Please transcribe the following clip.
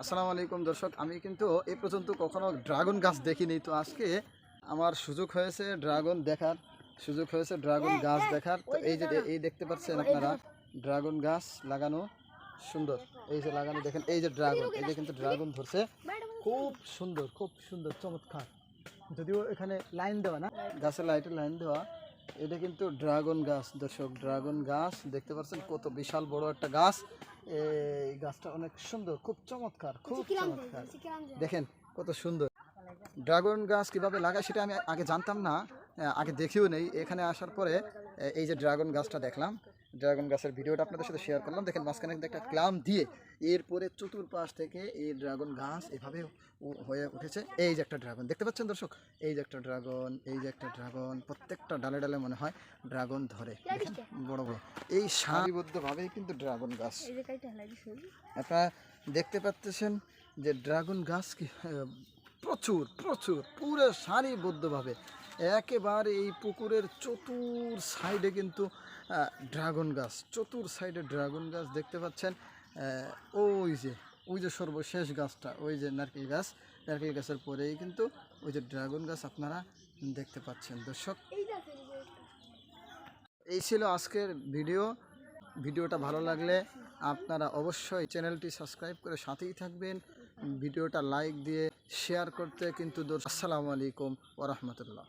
আসসালামু আলাইকুম দর্শক আমি কিন্তু এই পর্যন্ত কখনো ড্রাগন গাছ দেখিনি। তো আজকে আমার সুযোগ হয়েছে ড্রাগন দেখার সুযোগ হয়েছে ড্রাগন গাছ দেখার। তো এই যে এই দেখতে পাচ্ছেন আপনারা ড্রাগন গাছ লাগানো সুন্দর। এই যে লাগানো দেখেন এই যে ড্রাগন এই যে কিন্তু ড্রাগন ধরছে। খুব সুন্দর খুব সুন্দর চমৎকার। যদিও এখানে লাইন দেওয়া না গাছের লাইটের লাইন দেওয়া। এটা কিন্তু ড্রাগন গাছ দর্শক ড্রাগন গাছ দেখতে পাচ্ছেন কত বিশাল বড় একটা গাছ। এই গাছটা অনেক সুন্দর খুব চমৎকার খুব চমৎকার। দেখেন কত সুন্দর। ড্রাগন গাছ কীভাবে লাগায় সেটা আমি আগে জানতাম না আগে দেখিও নেই। এখানে আসার পরে এই যে ড্রাগন গাছটা দেখলাম ড্রাগন গাছের ভিডিওটা আপনাদের সাথে শেয়ার করলাম। দেখেন মাঝখানে কিন্তু একটা ক্লাম দিয়ে এরপরে চতুর্পাশ থেকে এই ড্রাগন গাছ এভাবে হয়ে উঠেছে। এই যে একটা ড্রাগন দেখতে পাচ্ছেন দর্শক? এই যে একটা ড্রাগন এই যে একটা ড্রাগন প্রত্যেকটা ডালে ডালে মনে হয় ড্রাগন ধরে। বড় বড়। এই সারিবদ্ধভাবেই কিন্তু ড্রাগন গাছ। আপনারা দেখতে পাচ্ছেন যে ড্রাগন গাছ কি প্রচুর প্রচুর পুরো সারিবদ্ধভাবে একেবারে এই পুকুরের চতুর সাইডে কিন্তু ড্রাগন গাছ, চতুর সাইডে ড্রাগন গাছ দেখতে পাচ্ছেন। ওই যে ওই যে সর্বশেষ গাছটা, ওই যে নারকেল গাছ, নারকেল গাছের পরেই কিন্তু ওই যে ড্রাগন গাছ আপনারা দেখতে পাচ্ছেন। দর্শক, এই ছিল আজকের ভিডিও। ভিডিওটা ভালো লাগলে আপনারা অবশ্যই চ্যানেলটি সাবস্ক্রাইব করে সাথেই থাকবেন। ভিডিওটা লাইক দিয়ে শেয়ার করতে কিন্তু আসসালামু আলাইকুম ওরহমতুল্লাহ